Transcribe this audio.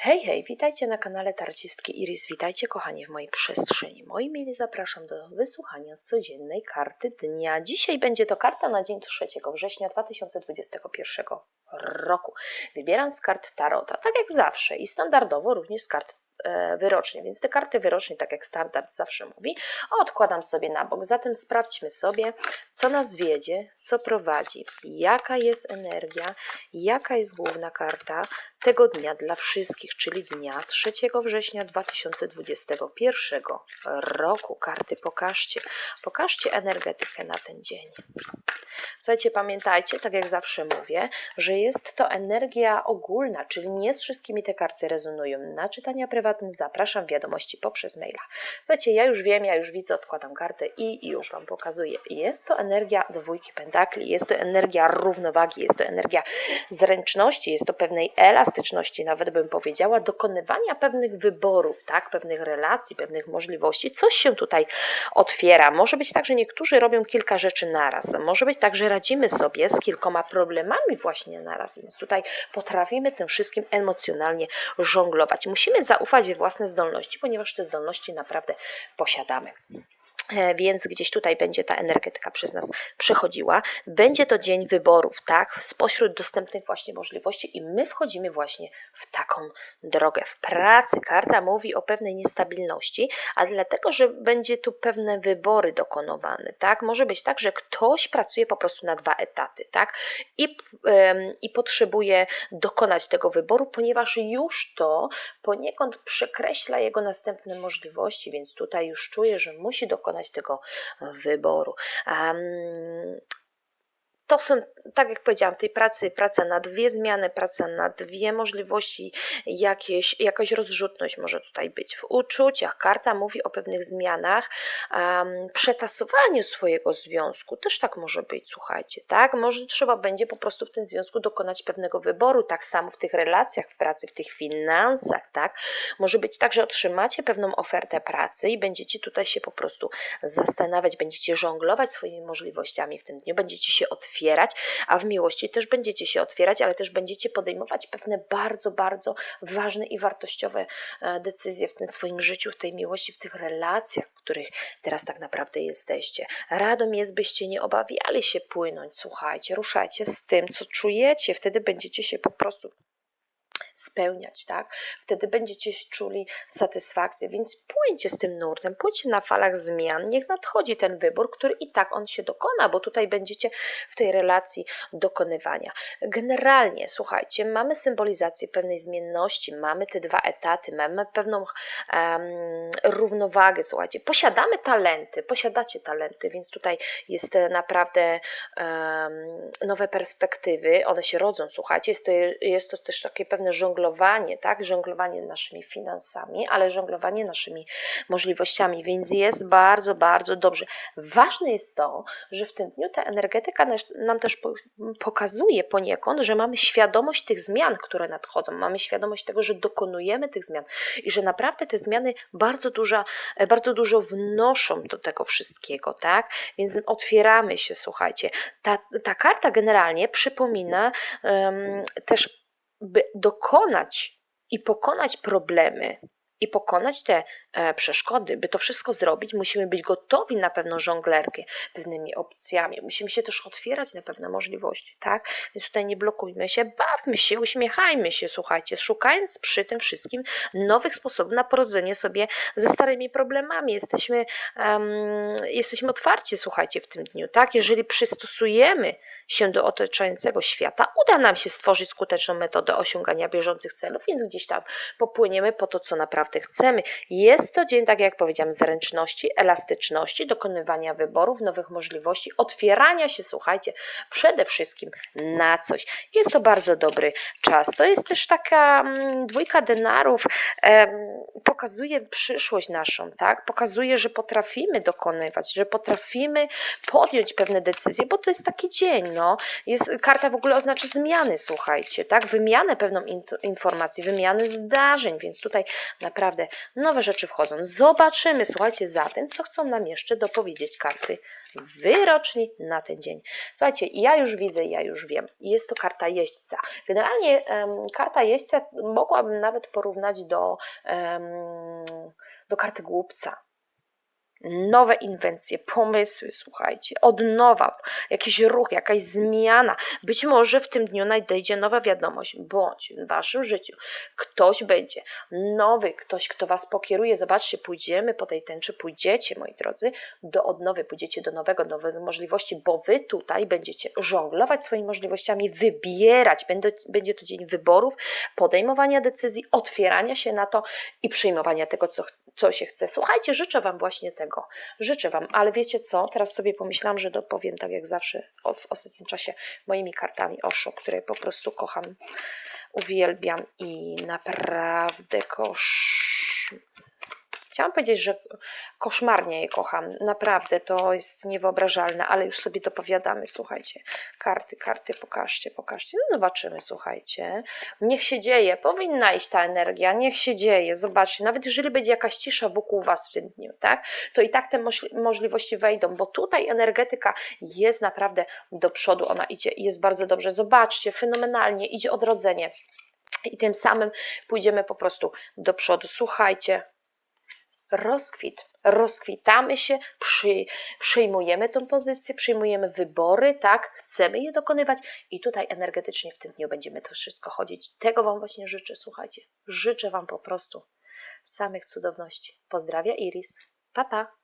Hej, hej, witajcie na kanale Tarcistki Iris. Witajcie, kochani, w mojej przestrzeni. Moi mili, zapraszam do wysłuchania codziennej karty dnia. Dzisiaj będzie to karta na dzień 3 września 2021 roku. Wybieram z kart Tarota, tak jak zawsze i standardowo również z kart wyrocznie, więc te karty wyrocznie, tak jak standard zawsze mówi, odkładam sobie na bok. Zatem sprawdźmy sobie, co nas wiedzie, co prowadzi, jaka jest energia, jaka jest główna karta tego dnia dla wszystkich, czyli dnia 3 września 2021 roku. Karty pokażcie. Pokażcie energetykę na ten dzień. Słuchajcie, pamiętajcie, tak jak zawsze mówię, że jest to energia ogólna, czyli nie z wszystkimi te karty rezonują. Na czytania prywatne zapraszam wiadomości poprzez maila. Słuchajcie, ja już wiem, ja już widzę, odkładam kartę i już Wam pokazuję. Jest to energia dwójki pentakli, jest to energia równowagi, jest to energia zręczności, jest to pewnej elastyczności, nawet bym powiedziała, dokonywania pewnych wyborów, tak, pewnych relacji, pewnych możliwości. Coś się tutaj otwiera. Może być tak, że niektórzy robią kilka rzeczy naraz. Może być tak, że radzimy sobie z kilkoma problemami właśnie naraz, więc tutaj potrafimy tym wszystkim emocjonalnie żonglować. Musimy zaufać we własne zdolności, ponieważ te zdolności naprawdę posiadamy. E, Więc gdzieś tutaj będzie ta energetyka przez nas przechodziła. Będzie to dzień wyborów, tak? Spośród dostępnych właśnie możliwości, i my wchodzimy właśnie w taką drogę. W pracy karta mówi o pewnej niestabilności, a dlatego, że będzie tu pewne wybory dokonywane, tak? Może być tak, że ktoś pracuje po prostu na dwa etaty, tak? I, em, i potrzebuje dokonać tego wyboru, ponieważ już to poniekąd przekreśla jego następne możliwości, więc tutaj już czuje, że musi dokonać tego wyboru. Em, to są, tak jak powiedziałam, tej pracy praca na dwie zmiany, praca na dwie możliwości, jakieś, jakaś rozrzutność może tutaj być. W uczuciach karta mówi o pewnych zmianach, um, przetasowaniu swojego związku, też tak może być, słuchajcie, tak? Może trzeba będzie po prostu w tym związku dokonać pewnego wyboru, tak samo w tych relacjach, w pracy, w tych finansach, tak? Może być tak, że otrzymacie pewną ofertę pracy i będziecie tutaj się po prostu zastanawiać, będziecie żonglować swoimi możliwościami w tym dniu, będziecie się otwierać, a w miłości też będziecie się otwierać, ale też będziecie podejmować pewne bardzo, bardzo ważne i wartościowe e, decyzje w tym swoim życiu, w tej miłości, w tych relacjach, w których teraz tak naprawdę jesteście. Radą jest, byście nie obawiali się płynąć, słuchajcie, ruszajcie z tym, co czujecie, wtedy będziecie się po prostu spełniać, tak? Wtedy będziecie czuli satysfakcję, więc płyńcie z tym nurtem, płyńcie na falach zmian, niech nadchodzi ten wybór, który i tak on się dokona, bo tutaj będziecie w tej relacji dokonywania. Generalnie, słuchajcie, mamy symbolizację pewnej zmienności, mamy te dwa etaty, mamy pewną em, równowagę, słuchajcie, posiadamy talenty, posiadacie talenty, więc tutaj jest naprawdę em, nowe perspektywy, one się rodzą, słuchajcie, jest to, jest to też takie pewne żonglowanie, tak, żonglowanie naszymi finansami, ale żonglowanie naszymi możliwościami, więc jest bardzo, bardzo dobrze. Ważne jest to, że w tym dniu ta energetyka nam też po- pokazuje poniekąd, że mamy świadomość tych zmian, które nadchodzą, mamy świadomość tego, że dokonujemy tych zmian i że naprawdę te zmiany bardzo, duża, bardzo dużo wnoszą do tego wszystkiego, tak? Więc otwieramy się, słuchajcie. Ta, ta karta generalnie przypomina em, też, by dokonać i pokonać problemy i pokonać te e, przeszkody, by to wszystko zrobić, musimy być gotowi na pewną żonglerkę pewnymi opcjami. Musimy się też otwierać na pewne możliwości, tak? Więc tutaj nie blokujmy się, bawmy się, uśmiechajmy się, słuchajcie, szukając przy tym wszystkim nowych sposobów na poradzenie sobie ze starymi problemami. Jesteśmy, em, jesteśmy otwarci, słuchajcie, w tym dniu, tak? Jeżeli przystosujemy się do otaczającego świata, uda nam się stworzyć skuteczną metodę osiągania bieżących celów, więc gdzieś tam popłyniemy po to, co naprawdę chcemy. Jest to dzień, tak jak powiedziałam, zręczności, elastyczności, dokonywania wyborów, nowych możliwości, otwierania się, słuchajcie, przede wszystkim na coś. Jest to bardzo dobry czas. To jest też taka mm, dwójka denarów, pokazuje przyszłość naszą, tak? Pokazuje, że potrafimy dokonywać, że potrafimy podjąć pewne decyzje, bo to jest taki dzień, no. Jest, karta w ogóle oznacza zmiany, słuchajcie, tak? Wymianę pewną in, informacji, wymianę zdarzeń, więc tutaj naprawdę nowe rzeczy wchodzą. Zobaczymy, słuchajcie, za tym, co chcą nam jeszcze dopowiedzieć karty wyroczni na ten dzień. Słuchajcie, ja już widzę, ja już wiem. Jest to karta jeźdźca. Generalnie em, karta jeźdźca mogłabym nawet porównać do, em, do karty głupca. Nowe inwencje, pomysły, słuchajcie, od nowa, jakiś ruch, jakaś zmiana. Być może w tym dniu nadejdzie nowa wiadomość, bądź w waszym życiu ktoś będzie nowy, ktoś, kto was pokieruje. Zobaczcie, pójdziemy po tej tęczy, pójdziecie, moi drodzy, do odnowy, pójdziecie do nowego, nowych możliwości, bo wy tutaj będziecie żonglować swoimi możliwościami, wybierać. Będzie, będzie to dzień wyborów, podejmowania decyzji, otwierania się na to i przyjmowania tego, co, co się chce. Słuchajcie, życzę wam właśnie tego. Życzę wam, ale wiecie co? Teraz sobie pomyślałam, że dopowiem tak jak zawsze w ostatnim czasie moimi kartami Osho, które po prostu kocham, uwielbiam i naprawdę kosz... Chciałam powiedzieć, że koszmarnie je kocham. Naprawdę, to jest niewyobrażalne, ale już sobie dopowiadamy, słuchajcie. Karty, karty, pokażcie, pokażcie. No zobaczymy, słuchajcie. Niech się dzieje, powinna iść ta energia, niech się dzieje. Zobaczcie, nawet jeżeli będzie jakaś cisza wokół Was w tym dniu, tak, to i tak te moż- możliwości wejdą, bo tutaj energetyka jest naprawdę do przodu, ona idzie i jest bardzo dobrze. Zobaczcie, fenomenalnie, idzie odrodzenie. I tym samym pójdziemy po prostu do przodu. Słuchajcie, rozkwit. Rozkwitamy się, przy, przyjmujemy tą pozycję, przyjmujemy wybory, tak, chcemy je dokonywać i tutaj energetycznie w tym dniu będziemy to wszystko chodzić. Tego Wam właśnie życzę, słuchajcie. Życzę Wam po prostu samych cudowności. Pozdrawia Iris. Pa, pa.